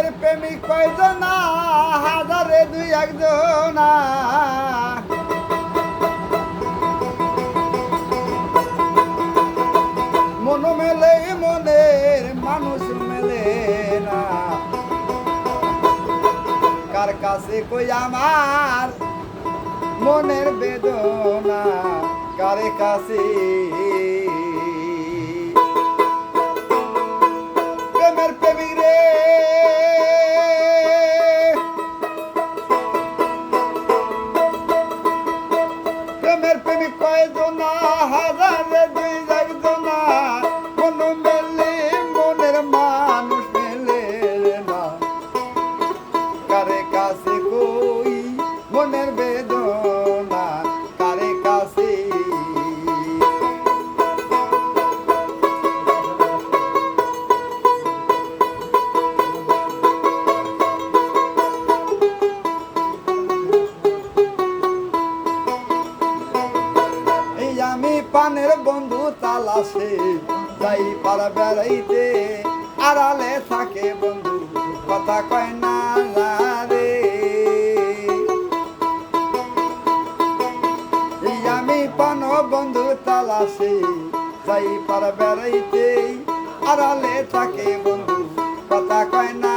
প্রেমের প্রেমিক কয়জনা হাজারে দুই একজন মন মেলে, মনের মানুষ মেলে না। কার কাছে কই আমার মনের বেদনা? কারে কাছে কয়জনা হাজারে দুই না কোন মেলে মনের মানুষ মেলে না। কারে কাছে কই মনের পানের বন্ধু তালাশে, যাই পাড়া বেড়াইতে আড়ালে থাকে বন্ধু, কথা কয় না রে। আমি পান বন্ধু তালাশে, যাই পাড়া বেড়াইতে আড়ালে থাকে বন্ধু, কথা কয় না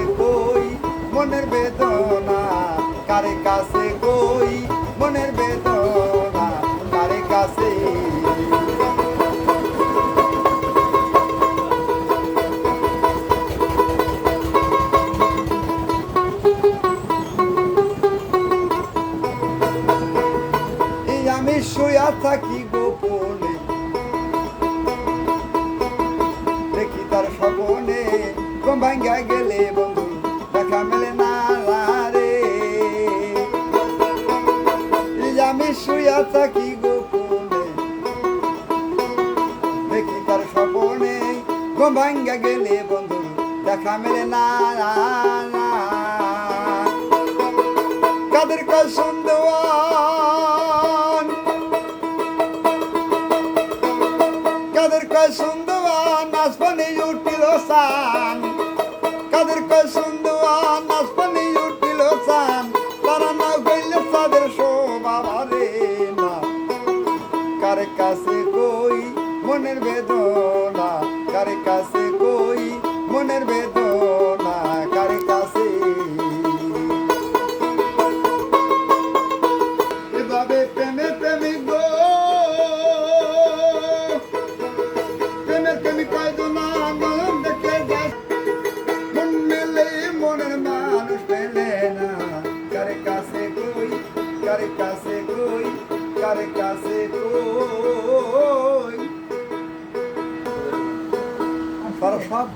কাছে কই? মনের বেদনা কারে কাছে? আমি শুয়া থাকি গোপনে। দেখি তার স্বপনে গেলে শুয়া থাকি গোপনে? দেখি তার স্বপনে। ঘুম ভাঙ্গা গেলে বন্ধু, দেখা মেলে না কাদের কাজ সুন্দর কার কাছে কই মনের বেদনা? কার কাছে কই মনের বেদনা? কার কাছে? এভাবে প্রেমে প্রেমিক গো। প্রেমের প্রেমিক কয়জন মন দেখে যায়। মন মেলে, মনের মানুষ মেলে না। কার কাছে কই, কার কাছে কই, কার কাছে কই? job,